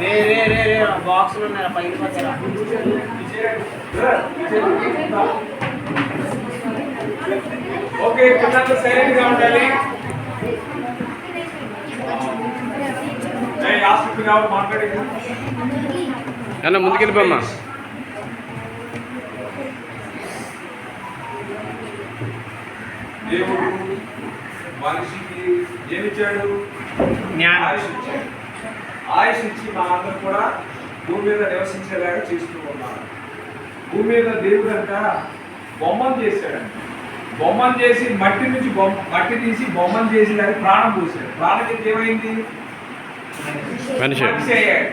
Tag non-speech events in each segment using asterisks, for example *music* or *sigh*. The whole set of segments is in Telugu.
రే రే రే రే బాక్సులు ఉన్నాయి? పైన చేయండి. ఓకే పిల్లలు సైలెంట్గా ఉండాలి అన్న ముందుకెళ్ళిపోమ్మా. దేవుడు మనిషికి ఏమిచ్చాడు జ్ఞానం. ఆయుష్ ఇచ్చాడు ఆయుష్ ఇచ్చి మా అందరూ కూడా భూమి మీద నివసించేలాగా చేస్తూ ఉన్నారు. భూమి మీద దేవుడు అంట బొమ్మను చేశాడంట. బొమ్మను చేసి మట్టి నుంచి బొమ్మ మట్టి తీసి బొమ్మను చేసి దానికి ప్రాణం పోసాడు ప్రాణం చేసి ఏమైంది? మనిషి. మనిషి అయ్యాడు.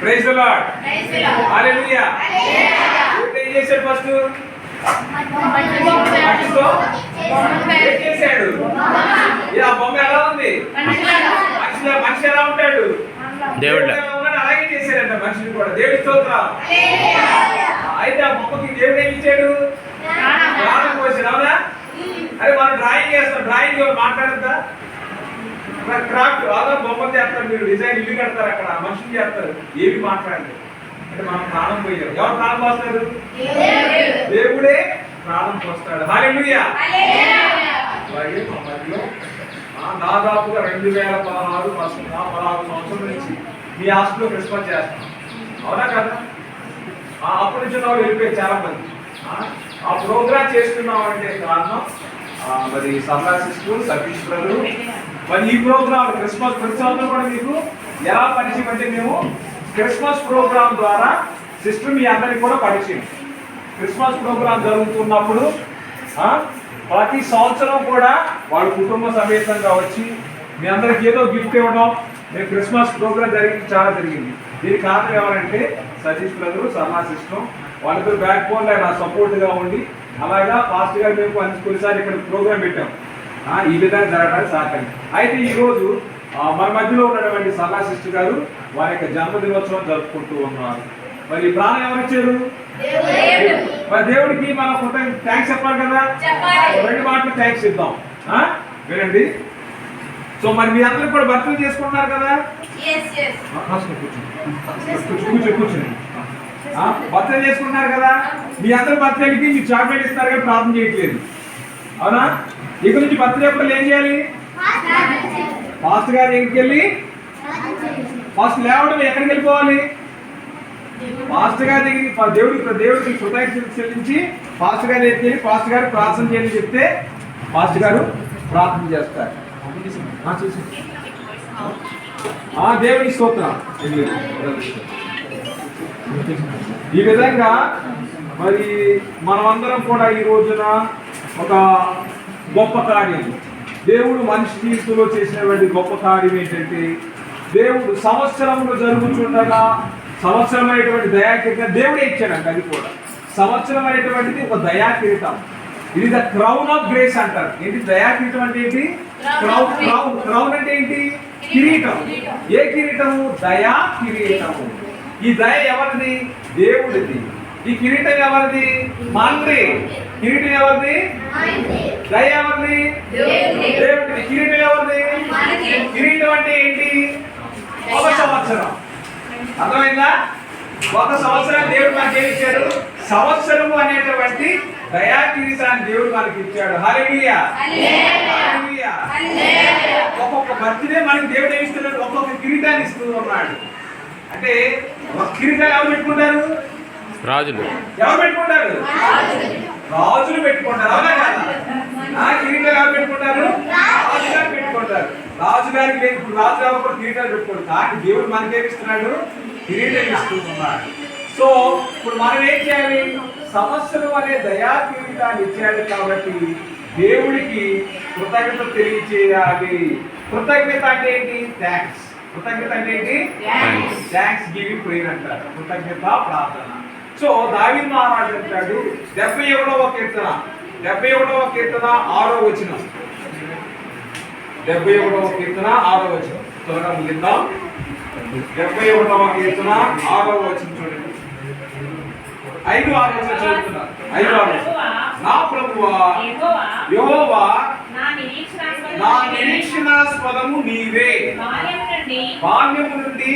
ప్రైజ్ ద లార్డ్ హల్లెలూయా చేశాడు ఫస్ట్ మట్టితో ఏం చేశాడు ఇది ఆ బొమ్మ ఎలా ఉంది? మనిషి మనిషి ఎలా ఉంటాడు? ఉన్నాడు అలాగే చేశాడంట మనిషిని కూడా. దేవుడి స్తోత్రం అయితే ఆ బొమ్మకి దేవుడు ఏం ఇచ్చాడు? ప్రాణం పోసాడు అవునా? అరే మనం డ్రాయింగ్ చేస్తాం డ్రాయింగ్ మాట్లాడద్దా? క్రాఫ్ట్ అలా బొమ్మలు చేస్తారు మీరు. డిజైన్ ఇల్లు కడతారు అక్కడ. మనుషులు చేస్తారు. ఏమి మాట్లాడలేదు. అంటే మనం ప్రాణం పోయారు ఎవరు ప్రాణం పోస్తారు? దేవుడే. ప్రాణం పోస్తాడు. హాలెలూయా అలాగే మా మధ్యలో ఆ, దాదాపుగా రెండు వేల పదహారు పదహారు పదహారు సంవత్సరం నుంచి మీ హాస్టల్లో క్రిస్మస్ చేస్తాం అవునా కదా? ఆ, అప్పటి నుంచి వాళ్ళు వెళ్ళిపోయారు చాలా మంది ఆ, ప్రోగ్రామ్ చేస్తున్నాం అంటే కారణం మరి సతీష్ బ్రదరు. మరి ఈ ప్రోగ్రామ్ క్రిస్మస్ ప్రతి సంవత్సరం కూడా మీకు ఎలా పరిచయం అంటే మేము క్రిస్మస్ ప్రోగ్రామ్ ద్వారా సిస్టర్ మీ అందరికి కూడా పరిచయం. క్రిస్మస్ ప్రోగ్రామ్ జరుగుతున్నప్పుడు ప్రతి సంవత్సరం కూడా వాడు కుటుంబ సమేతంగా వచ్చి మీ అందరికి ఏదో గిఫ్ట్ ఇవ్వడం మేము క్రిస్మస్ ప్రోగ్రాం జరిగింది చాలా జరిగింది. దీనికి కారణం ఎవరంటే సతీష్ బ్రదరు సన్నా సిస్టమ్ వాళ్ళిద్దరు బ్యాక్ బోన్ నా సపోర్ట్గా ఉండి అలాగా ఫాస్ట్గా మేము కొన్ని కొన్నిసార్లు ఇక్కడ ప్రోగ్రామ్ పెట్టాం. ఈ విధంగా జరగడానికి సహకారం అయితే ఈరోజు మన మధ్యలో ఉన్నటువంటి సన్నా సిస్టర్ గారు వారి యొక్క జన్మదినోత్సవం జరుపుకుంటూ ఉన్నారు. మరి ప్రాణం ఎవరు ఇచ్చారు మరి దేవుడికి మనం కొంత థ్యాంక్స్ చెప్పాలి కదా? రెండు మాటలు థ్యాంక్స్ ఇద్దాం? వినండి. సో మరి మీ అందరూ కూడా భర్తలు చేసుకుంటున్నారు కదా? కాసుకో, కూర్చోండి. భర్తలు చేసుకుంటున్నారు కదా? మీ అందరు బర్త్డేకి మీకు చాక్లెట్ ఇస్తారు కానీ ప్రార్థన చేయట్లేదు. అవునా? ఇక నుంచి బర్త్డే అప్పుడు ఏం చేయాలి? ఫాస్ట్ గారి. దగ్గరికి వెళ్ళి? ఫస్ట్ లేవడం ఎక్కడికి వెళ్ళిపోవాలి? పాస్టర్ గారి దగ్గరికి దేవుడికి దేవుడికి కృతజ్ఞతలు చెల్లించి ఫాస్ట్ గారి దగ్గరికి వెళ్ళి ఫాస్ట్ గారు ప్రార్థన చేయని చెప్తే పాస్టర్ గారు ప్రార్థన చేస్తారు. ఆ, దేవుడికి దేవుడి స్తోత్రం. ఈ విధంగా మరి మనమందరం కూడా ఈ రోజున ఒక గొప్ప కార్యం. దేవుడు మనిషి జీవితంలో చేసినటువంటి గొప్ప కార్యం ఏంటంటే దేవుడు సంవత్సరంలో జరుగుతుండగా సంవత్సరమైనటువంటి దయాకిరీతం దేవుడే ఇచ్చాడంట అది కూడా. సంవత్సరం అనేటువంటిది ఒక దయాకిరీతం. ఇది ద క్రౌన్ ఆఫ్ గ్రేస్ అంటారు. ఏంటి దయాకిరీటం అంటే ఏంటి? క్రౌన్ క్రౌన్ క్రౌన్ అంటే ఏంటి? కిరీటం. ఏ కిరీటము? దయా కిరీటము ఈ దయ ఎవరిది? దేవుడిది. ఈ కిరీటం ఎవరిది? మాండ్రి కిరీటం ఎవరిది? దయ ఎవరిది? దేవుడిది. కిరీటం ఎవరిది? కిరీటం అంటే ఏంటి? ఒక సంవత్సరం. అర్థమైందా? ఒక సంవత్సరం దేవుడు మనకి ఏమి ఇచ్చాడు? సంవత్సరము అనేటువంటి దయా కిరీటాన్ని దేవుడు మనకి ఇచ్చాడు. హల్లెలూయా. ఒక్కొక్క బర్త్డే మనకి దేవుడు ఏమి ఇస్తున్నాడు? ఒక్కొక్క కిరీటాన్ని ఇస్తూ ఉన్నాడు అంటే ఒక కిరీటాలు ఎవరు పెట్టుకుంటారు? రాజులు. ఎవరు పెట్టుకుంటారు? రాజులు పెట్టుకుంటారు. అవునా కిరీటాలు పెట్టుకుంటారు? రాజుగారు పెట్టుకుంటారు. రాజుగారికి లేదు. ఇప్పుడు రాజుగారు కూడా కిరీటాలు పెట్టుకోండి కానీ దేవుడు మనకేమి ఇస్తున్నాడు? కిరీటం ఇస్తూ ఉన్నాడు సో ఇప్పుడు మనం ఏం చేయాలి? సంవత్సరం అనే దయా కిరీటాన్ని ఇచ్చాడు కాబట్టి దేవుడికి కృతజ్ఞత తెలియచేయాలి. కృతజ్ఞత అంటే ఏంటి? థ్యాంక్స్ కృతజ్ఞత అంటే ఏంటి. థ్యాంక్స్ గివింగ్ ప్రేయర్ అంటారు. కృతజ్ఞత ప్రార్థన. సో దావి మహారాజు అంటాడు డెబ్బై ఒకటవ కీర్తన. డెబ్బై ఒకటవ కీర్తన ఆరో వచనం. డెబ్బై ఒకటవ కీర్తన ఆరో వచనం. త్వరగా ముగిద్దాం. డెబ్బై ఒకటవ కీర్తన ఆరో వచనం చూడండి. ఐదు ఆరు ఐదు ఆరు. నా ప్రభువా యెహోవా నా నిరీక్షణాస్పదము నీవే. బాల్యము నుండి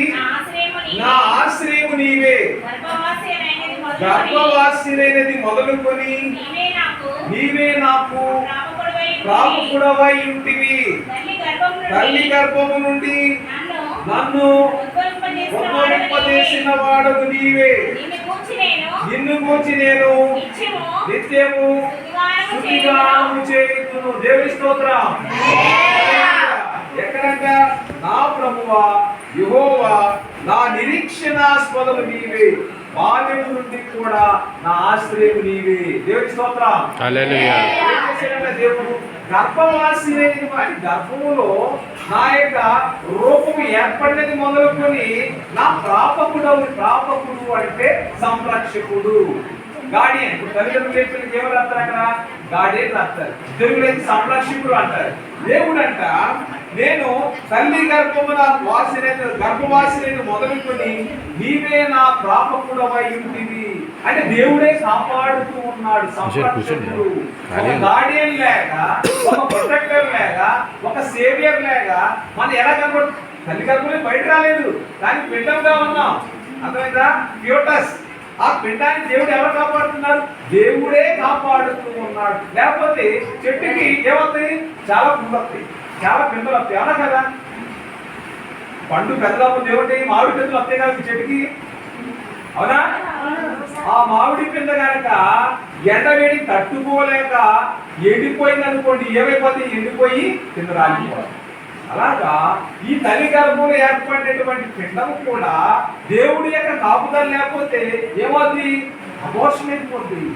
నా ఆశ్రయము నీవే. గర్భవాసినైనది మొదలుకొని నీవే నాకు ఉంటివి. ప్రాముకుడవై ఉంటివి తల్లి గర్భము నుండి నన్ను వాడవు ఉద్భవింపజేసిన నీవే. నిన్ను గూర్చి నేను నిత్యము దేవుని స్తోత్రం. ఎక్కడంట? నా ప్రభువా యెహోవా నా నిరీక్షణాస్పదము నీవే. బాల్యము నుండి కూడా నా ఆశ్రయము నీవే. దేవుని స్తోత్రం. దేవుడు? వాడి గర్భములో నా యొక్క రూపము ఏర్పడినది మొదలుకొని నా ప్రాపకుడు ప్రాపకుడు అంటే సంరక్షకుడు. ఇప్పుడు తల్లిదండ్రులు లేపినకి ఏమని రాస్తారు అక్కడ? గాడియన్ రాస్తారు తెలుగులో అయితే సంరక్షకుడు అంటారు. దేవుడు అంట నేను తల్లి గర్భమున వాసినైన గర్భవాసినైన మొదలుకొని నీవే నా ప్రాపకుడవై ఉంటివి. అంటే దేవుడే కాపాడుతూ ఉన్నాడు సంరక్షకుడు ఒక గార్డియన్ లేక ఒక ప్రొటెక్టర్ లేక ఒక సేవియర్ లేక మనం ఎలా కనబడు తల్లి గర్భమే బయట రాలేదు. కానీ పిండంగా ఉన్నాం. అర్థమైందా? ప్యూటస్. ఆ పిండాన్ని దేవుడు ఎవరు కాపాడుతున్నారు? దేవుడే కాపాడుతూ ఉన్నాడు లేకపోతే చెట్టుకి ఏమవుతాయి? చాలా పువ్వులు వస్తాయి చాలా పిందలు వస్తాయి. అవునా కదా? పండు పెద్దలప్పుడు ఏమిటి మామిడి పిందలు వస్తాయి కదా చెట్టుకి? అవునా? ఆ మామిడి పింద కనుక ఎండ వేడి తట్టుకోలేక ఎండిపోయింది అనుకోండి ఏమైపోతే ఎండిపోయి కింద రాలిపోతుంది అలాగా ఈ తల్లి గర్భంలో ఏర్పడినటువంటి పిండము కూడా దేవుడి యొక్క కాపుదల లేకపోతే ఏమవుతుంది అబోర్షన్ అయిపోతుంది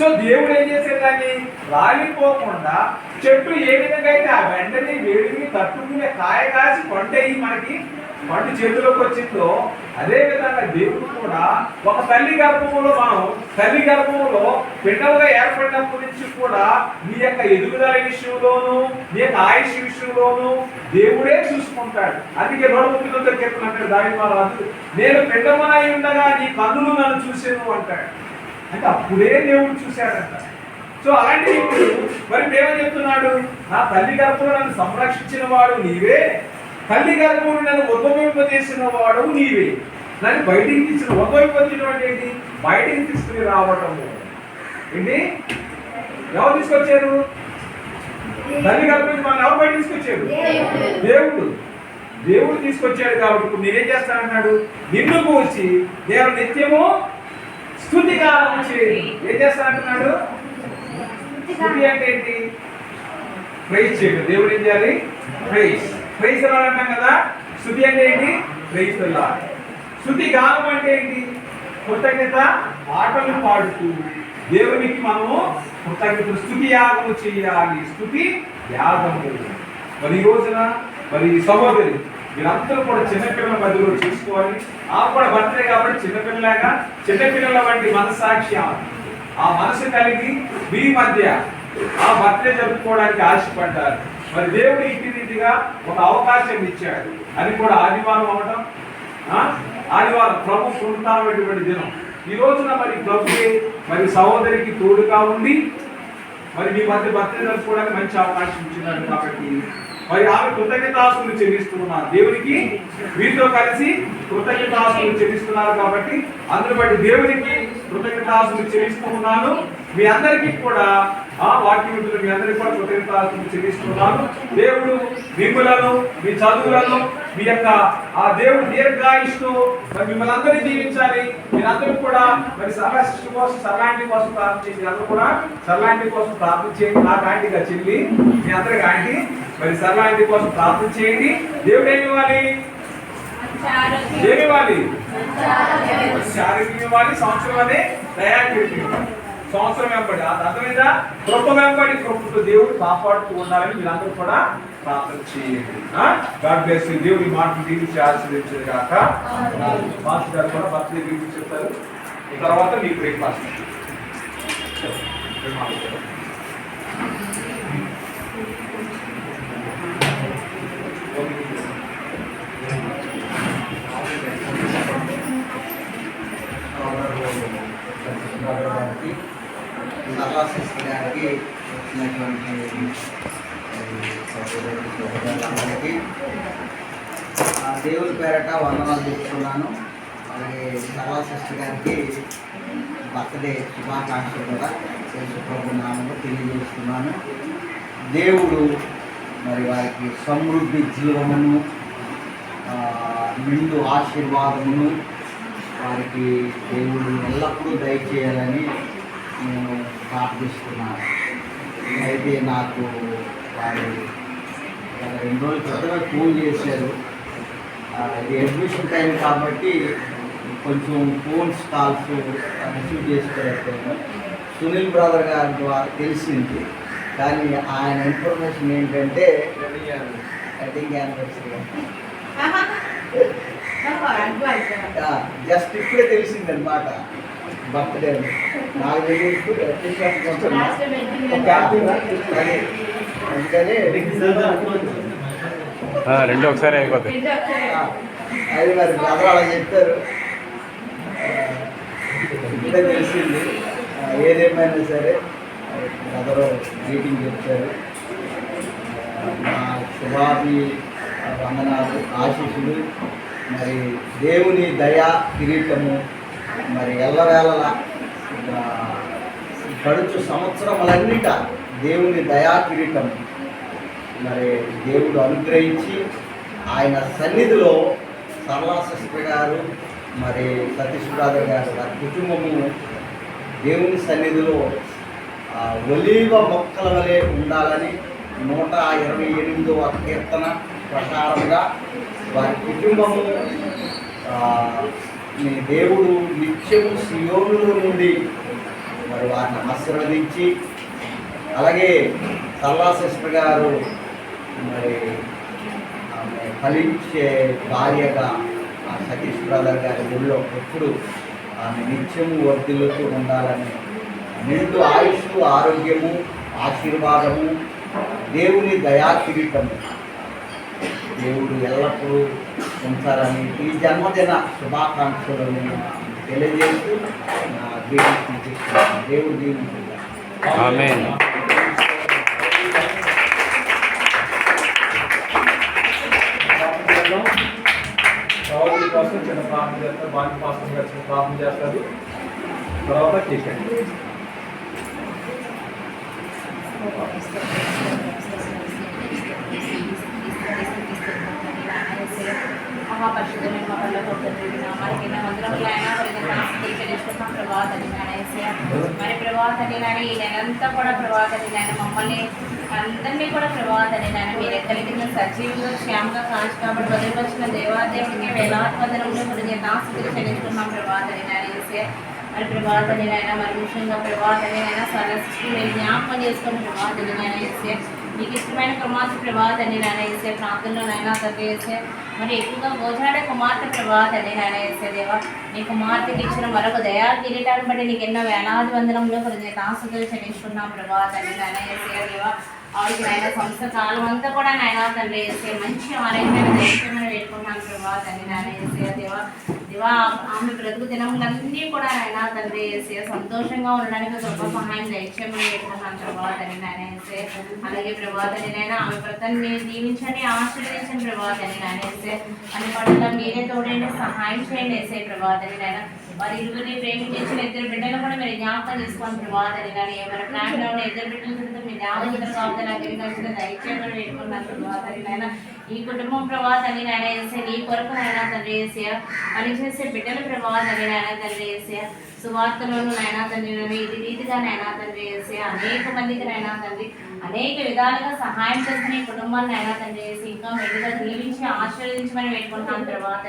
సో దేవుడు ఏం చేశాడు దాన్ని? రాలిపోకుండా చెట్టు ఏ విధంగా అయితే ఆ వెంటనే వేడిని తట్టుకునే కాయ కాసి పంట మనకి పండు చేతిలోకి వచ్చిందో అదే విధంగా దేవుడు కూడా ఒక తల్లి గర్భములో మనం తల్లి గర్భములో పిండలుగా ఏర్పడడం గురించి కూడా నీ యొక్క ఎదుగుదల విషయంలోను నీ యొక్క ఆయుష్ విషయంలోను దేవుడే చూసుకుంటాడు. అందుకే నూట ముప్పై తొమ్మిది కీర్తన అంటాడు మహారాజు నేను పిండమునై ఉండగా నీ కన్నులు నన్ను చూసేను అంటాడు. అంటే అప్పుడే దేవుడు చూశాడంట. సో అలాంటి ఇప్పుడు మరి దేవుడు చెప్తున్నాడు నా తల్లి గర్భంలో నన్ను సంరక్షించిన వాడు నీవే. తల్లి గర్భంలో నన్ను చేసిన వాడు నీవే. దాన్ని బయటికి తీసిన ఉద్భవింపజేయడం అంటే ఏంటి? బయటికి తీసుకుని రావటము. ఏంటి? ఎవరు తీసుకొచ్చారు? తల్లి కల్పించి మన ఎవరు బయట తీసుకొచ్చారు. దేవుడు. దేవుడు తీసుకొచ్చాడు కాబట్టి ఇప్పుడు నేనేం చేస్తానన్నాడు నిన్ను కూర్చి నేను నిత్యము స్థుతిగా చేయి. ఏం చేస్తానంటున్నాడు? స్థుతి అంటే ఏంటి? ప్రైజ్ చేయడం దేవుడు ఏం చేయాలి? ప్రైజ్ ప్రైజ్ అలా అంటాం కదా? స్థుతి అంటే ఏంటి? ప్రేస్తుల్లా అలా గానం అంటే ఏంటి? కృతజ్ఞత పాటలు పాడుతూ దేవునికి మనము కృతజ్ఞత స్థుతి యాగము చేయాలి. స్థుతి యాగము. మరి ఈ రోజున మరి సహోదరి మీరందరూ కూడా చిన్నపిల్లల మధ్యలో చూసుకోవాలి. ఆ కూడా బర్త్డే కాబట్టి చిన్నపిల్లలాగా చిన్నపిల్లల వంటి మనస్సాక్షి ఆ మనసు కలిగి మీ మధ్య ఆ బర్త్డే జరుపుకోవడానికి ఆశపడ్డారు. మరి దేవుడు ఇంటి రీతిగా ఒక అవకాశం ఇచ్చాడు. అది కూడా ఆదివారం అవటం ఆ? ఆదివారం ప్రభు పునరుత్నమైనటువంటి దినం ఈ రోజున మరి ప్రభుకి మరి సహోదరికి తోడుగా ఉండి మరి మీ మధ్య బర్త్డే జరుపుకోవడానికి మంచి అవకాశం ఇచ్చినాడు కాబట్టి మరి ఆమె కృతజ్ఞతాసులు చెల్లిస్తున్నారు దేవునికి వీరితో కలిసి కృతజ్ఞతాసులు చెల్లిస్తున్నారు కాబట్టి అందులో బట్టి దేవునికి కృతజ్ఞతాసులు చెల్లిస్తూ మీ అందరికీ కూడా ఆ వాక్యం మీ అందరికీ కూడా కృతజ్ఞతాసులు చెల్లిస్తున్నాను. దేవుడు మిమ్మలను మీ చదువులను మీ యొక్క ఆ దేవుడు దీర్ఘాయుష్ను మరి మిమ్మల్ని అందరినీ దీవించాలి. మీరందరూ కూడా మరి సర్వశిష్టి కోసం సర్లాంటి కోసం ప్రార్థన చేసి అందరూ కూడా సర్లాంటి కోసం ప్రార్థన చేయండి. నాకు ఆంటీగా చెల్లి మీ అందరికి ఆంటీ మరి సర్లాంటి కోసం ప్రార్థన చేయండి. దేవుడు ఏమి ఇవ్వాలి? ఏమి ఇవ్వాలి శారీరకం ఇవ్వాలి సంవత్సరం అనే దయాకీర్తి సంవత్సరం వెంబడి అది అర్థమైందా కృప వెంబడి కృపతో దేవుడు కాపాడుతూ ఉండాలని మీరందరూ కూడా ప్రార్థన చేయండి. గాడ్ బ్లెస్ దేవుడి మాటలు దీవించి ఆశీర్వదించేది కాక మాస్టర్ గారు కూడా బర్త్డే దీవించి చెప్తారు. తర్వాత మీ బ్రేక్ఫాస్ట్. గారికి సర్వాశిస్తు వచ్చినటువంటి మరి ఆ పేరట వందనాలు చెప్తున్నాను అలాగే సర్వాశిస్తు గారికి బర్త్డే శుభాకాంక్షలు కూడా యేసుప్రభు తెలియజేస్తున్నాను దేవుడు మరి వారికి సమృద్ధి జీవమును విందు నిండు ఆశీర్వాదమును వారికి దేవుడు ఎల్లప్పుడూ దయచేయాలని నేను ప్రార్థిస్తున్నాను. అయితే నాకు వారు రెండు రోజుల క్రితమే ఫోన్ చేశారు. ఇది అడ్మిషన్ టైం కాబట్టి కొంచెం ఫోన్స్ కాల్స్ రిసీవ్ చేసుకోలేకపోయాను. సునీల్ బ్రదర్ గారి ద్వారా తెలిసింది. కానీ ఆయన ఇన్ఫర్మేషన్ ఏంటంటే కటింగ్ యానివర్సరీ. *laughs* జస్ట్ ఇప్పుడే తెలిసింది అనమాట బర్త్డే నాకు తెలియదు రెండు ఒకసారి అయిపోతాయి. ఆ, అది మరి బ్రదర్ అలా చెప్పారు. ఆ, ఇప్పుడే తెలిసింది. ఏదేమైనా సరే బ్రదరు మీటింగ్ చెప్పారు. ఆ, మా శుభాభి వందనాలు ఆశీస్సులు. మరి దేవుని దయా కిరీటము మరి ఎల్లవేళలా గడుచు సంవత్సరములన్నిట దేవుని దయా కిరీటము. మరి దేవుడు అనుగ్రహించి ఆయన సన్నిధిలో సరళా సిస్టర్ గారు మరి సతీష్ బ్రదర్ గారు వారి కుటుంబము దేవుని సన్నిధిలో ఒలీవ మొక్కల వలె ఉండాలని నూట ఇరవై ఎనిమిదవ కీర్తన ప్రకారంగా వారి కుటుంబము మీ దేవుడు నిత్యము సియోనులో నుండి మరి వారిని ఆశీర్వదించి అలాగే సల్లా సిస్టర్ గారు మరి ఆమె ఫలించే భార్యగా ఆ సతీష్ బ్రదర్ గారి ఊళ్ళో ఎప్పుడు ఆమె నిత్యము వర్ధిల్లుతూ ఉండాలని నిండు ఆయుష్ ఆరోగ్యము ఆశీర్వాదము దేవుని దయా కిరీటము. దేవుడు ఎల్లప్పుడూ ఉంచాలని ఈ జన్మదిన శుభాకాంక్షలు నేను తెలియజేస్తూ నా ముగిస్తున్నాను. దేవుడు. సహోదరి కోసం చిన్న ప్రార్థన చేస్తారు బాగా పాస్టర్ గారు చిన్న ప్రార్థన చేస్తారు తర్వాత కేక్ అండి మహాపరిశుద్ధమైన మా పనుల మనకి మందిరంలో తెలుసుకుంటాం ప్రభావాన్ని మరి ప్రభావాన్ని నాని ఈ నెలంతా కూడా ప్రభావాన్ని నాని మమ్మల్ని అందరినీ కూడా ప్రభావాన్ని నాయన మీరు ఎక్కడికి సజీవుగా క్షేమంగా కాల్చి కాబట్టి వదిలివచ్చిన దేవాదేవుడికి వేలాది వందనములు మరి నాస్తులు చెల్లించుకున్నాం ప్రభావాన్ని నాని మరి ప్రభావాన్ని నాయన మరి ముఖ్యంగా ప్రభావాన్ని నాయన సరస్సు మీరు జ్ఞాపకం చేసుకుని ప్రభావాన్ని నాయన మీకు ఇష్టమైన కుమార్తె ప్రభావాన్ని నాయన వేసే ప్రాంతంలో నాయన తండ్రి మరి ఎక్కువగా భోజనాడే కుమార్తె ప్రభావాన్ని నాయన వేసే దేవా. నీ కుమార్తెకి ఇచ్చిన మరొక దయా కిరీటాన్ని బట్టి నీకు ఎన్నో వేలాది వందనంలో హృదయ ఆశతో చెల్లించుకున్నాం ప్రభావాన్ని నాయన వేసే దేవా. ఆవిడకి నాయన సంస్థ కాలం అంతా కూడా నాయన తండ్రి చేస్తే మంచి ఆరోగ్యమైన పెట్టుకున్నాను వేడుకుంటున్నాను తండ్రి నాయన వేసే దేవా దేవా ఆమె బ్రతుకు దినములన్నీ కూడా నాయన తండ్రి వేసి సంతోషంగా ఉండడానికి గొప్ప సహాయం దయచేయమని పెట్టుకున్నాను ప్రభావాన్ని నాయన వేసే అలాగే ప్రభావాన్ని నాయన ఆమె బ్రతాన్ని దీవించండి ఆశీర్వదించండి ప్రభావాన్ని నాయన వేసే అన్ని పట్ల మీరే తోడండి సహాయం చేయండి వేసే ప్రభావాన్ని నాయన వారి ఇరువురిని ప్రేమించిన ఇద్దరు బిడ్డలు కూడా మీరు జ్ఞాపకం చేసుకోండి ప్రభావ తండ్రి కానీ ప్లాన్లో ఉన్న ఇద్దరు బిడ్డల గురించి మీ జ్ఞాపకం కాబట్టి నాకు కలిగిన దయచేయమని వేడుకున్నాను ప్రభావ నాయన ఈ కుటుంబం ప్రభావ తండ్రి నాయన వేసే నీ కొరకు నాయన తండ్రి వేసే పని చేసే బిడ్డల ప్రభావ తండ్రి నాయన తండ్రి వేసే సువార్తలను నైనా తండ్రి ఇది రీతిగా నైనా తండ్రి వేసే అనేక మందికి నైనా తండ్రి అనేక విధాలుగా సహాయం చేసిన ఈ కుటుంబాన్ని నాయన తండ్రి వేసి ఇంకా మెడుగా దీవించి ఆశీర్వదించమని పెట్టుకుంటున్నాను తర్వాత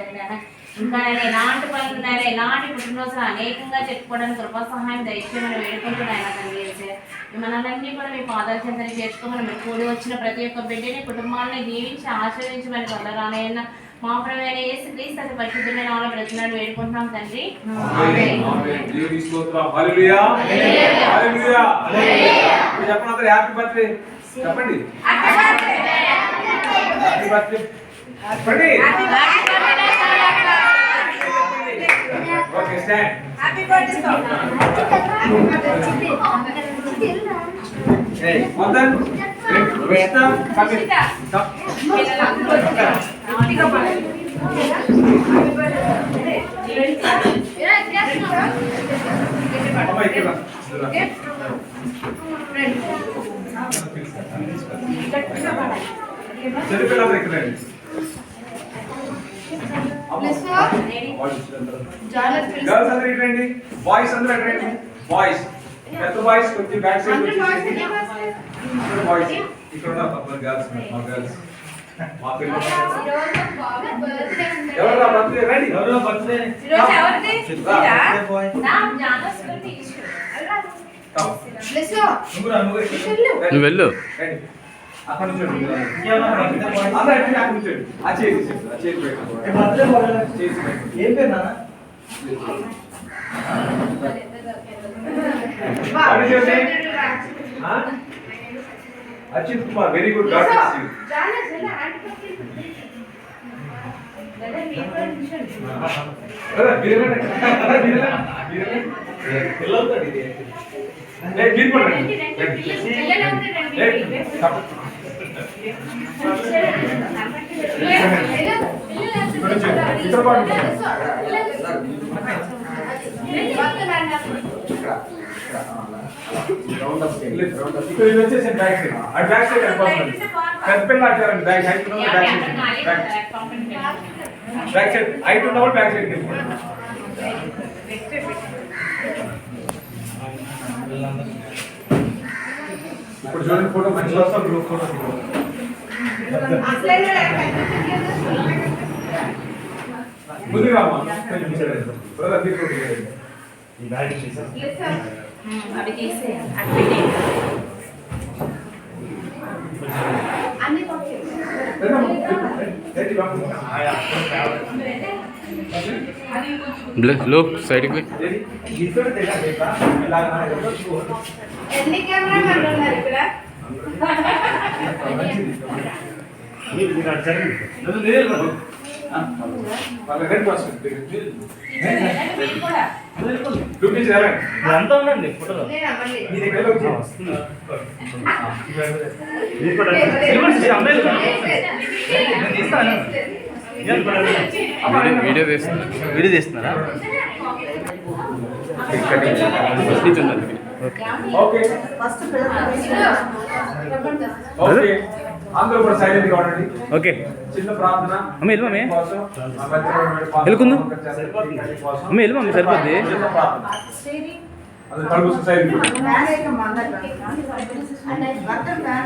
ఇంకా నేను ఎలాంటి పనులు ఉన్నాయో ఎలాంటి పుట్టినరోజులు అనేకంగా చెప్పుకోవడానికి కృపా సహాయం దయచేయమని వేడుకుంటున్నాను తండ్రి వేసే మనల్ని కూడా మీ పాదాలు చెందని చేర్చుకోమని మీరు కూడి వచ్చిన ప్రతి ఒక్క బిడ్డని కుటుంబాన్ని దీవించి ఆశీర్వదించమని పొందరానైనా మా ప్రవేణ ఏసు క్రీస్తు అతి పరిశుద్ధమైన వాళ్ళ బ్రతున్నాడు వేడుకుంటున్నాం తండ్రి. చెప్పండి హ్యాపీ బర్త్డే. చెప్పండి. హ్యాపీ బర్త్డే చెప్పండి. ఓకే స్టాండ్ ఏయ్ మదన్ కృష్ణ కమిట్ అమ్మ ఇక్కడ రా. చిన్నపిల్లలు ఇక్కడ రండి. గర్ల్స్ అందరూ ఇటు రండి బాయ్స్ అందరూ ఇటు రండి బాయ్స్ పెద్ద బాయ్స్ కొంచెం బ్యాక్ సైడ్ వచ్చేసి ఇక్కడ బాయ్స్ ఇక్కడ ఉన్నారు కొంతమంది గర్ల్స్ మా గర్ల్స్ మా పిల్లలు ఎవరు బర్త్డే? రండి. ఎవరు బర్త్డే? ఈరోజు ఎవరిది? ఇదా? నా జానస్ గురించి ఇష్టం. నువ్వు వెళ్ళు. అక్కడ అక్కడ ఆ. ఆ ఏం పేరు నాన్న? is your name? Huh? Ajit Kumar, very good. God bless you. Brother, మీరు రండి. Brother, మీరు రండి. మీరు రండి. పిల్లలతో ఇది. ఏ, మీరు కూడా రండి. రండి. ఏ, తప్ప. ఇక్కడ వచ్చేయండి. ఇక్కడ పాటు. ఇక్కడ ఇది వచ్చేసి బ్యాక్ సైడ్ ఆ బ్యాక్ సైడ్ వెళ్ళిపోతుంది పెద్ద పిల్ల ఆచారండి back side back side back back side height ఉన్నవాళ్ళు బ్యాక్ సైడ్ వెళ్ళిపోండి ఇప్పుడు చూడండి ఫోటో మంచి వస్తాం గ్రూప్ ఫోటో ముందుగా అమ్మా బ్రదర్ తీసుకుంటుంది అవి తీసే అటు పెట్టి బ్లే లో సైడ్కి పోయి ఎన్ని కెమెరాలు ఉన్నారు ఇక్కడ చూపించారా ఎంత ఉందండి ఫోటోలో వీడియో వీడియో తీస్తున్నా వీడియో తీస్తున్నారా ఓకే అందరూ కూడా సైలెంట్గా ఉండండి ఓకే చిన్న ప్రార్థన అమ్మ, వెళ్ళు మమ్మీ. కోసం, ఆ మధ్యలో పాపం వెళ్కుందు. కోసం. అమ్మ వెళ్ళి మమ్మీ సరిపోద్ది చిన్న ప్రార్థన. అందరూ కళ్ళు మూసుకొని సైలెంట్గా ఉండండి.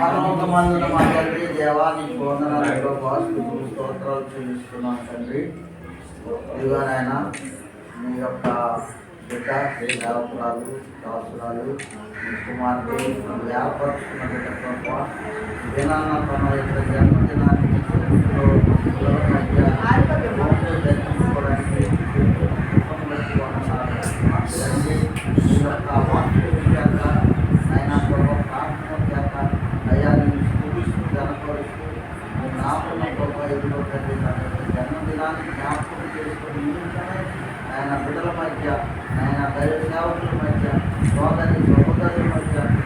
పరలోకమందున మా తండ్రి దేవా నీకు వందనాలు ప్రభా స్తుతులు స్తోత్రాలు చెల్లిస్తున్నాం తండ్రి ఇదిగో నాయన మీ యొక్క బిడ్డ సేవకురాలు దాసురాలు కుమార్తె వ్యాపరుస్తున్న బిడ్డ తన యొక్క జన్మదినాన్ని మీ చేతుల్లో పిల్లల మధ్య మోక్షం దర్శించుకోవడానికి కృపను బట్టి వందనాలు. తండ్రి, మీ యొక్క వాక్యం చేత ఆయన ప్రభు ప్రార్థన చేత అయ్యా నేను స్థుతిస్తూ గణపరుస్తూ మీ నామమున ప్రభు ఎదులో తండ్రి తన యొక్క జన్మదినాన్ని జ్ఞాపకం చేసుకుని నిమిత్తమై ఆయన బిడ్డల మధ్య ఆయన దైవ సేవకుల మధ్య సోదరి సహోదరుల మధ్య కుటుంబీకుల మధ్య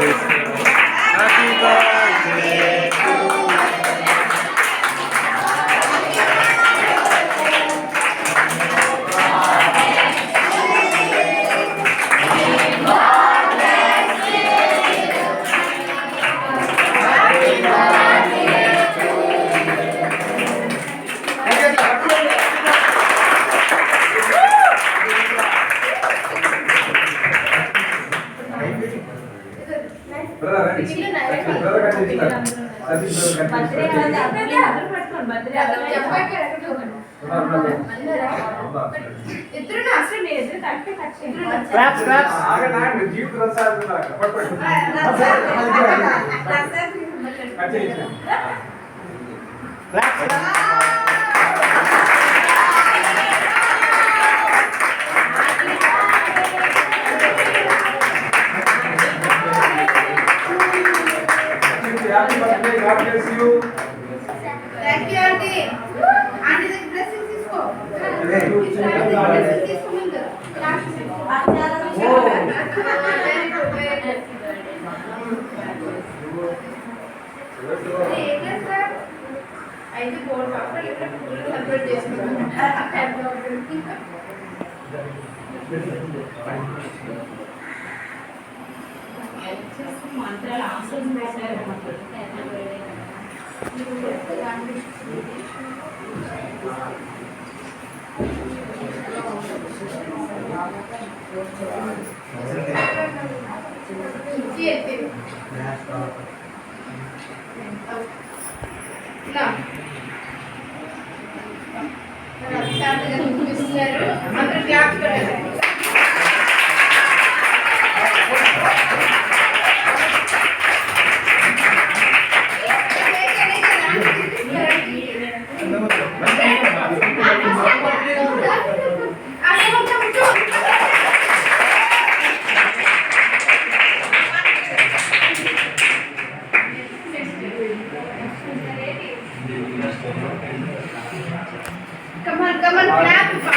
Cheers. Thank you, Auntie. Auntie, the blessings is for. అయితే ఫోర్ డాక్టర్ ఇక్కడ ఫుల్ కంప్లీట్ చేసుకున్నాం మంత్రాలు ఆన్సర్స్ పెట్టారు ఇచ్చి అందరూ క్లాస్ పెట్టారు Someone clap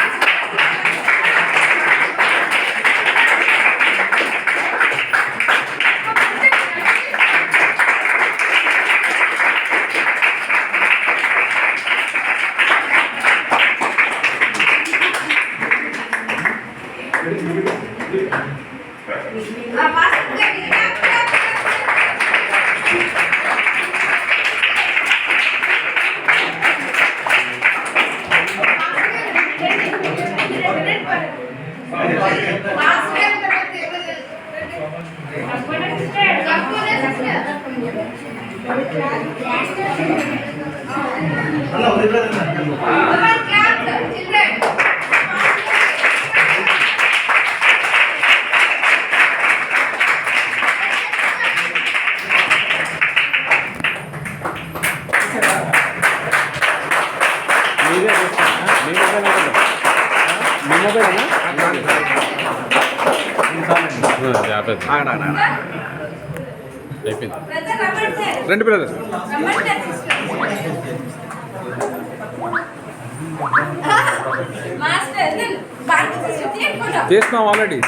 అయిపోయింది. రెండు బ్రదర్ చేస్తున్నాం ఆల్రెడీ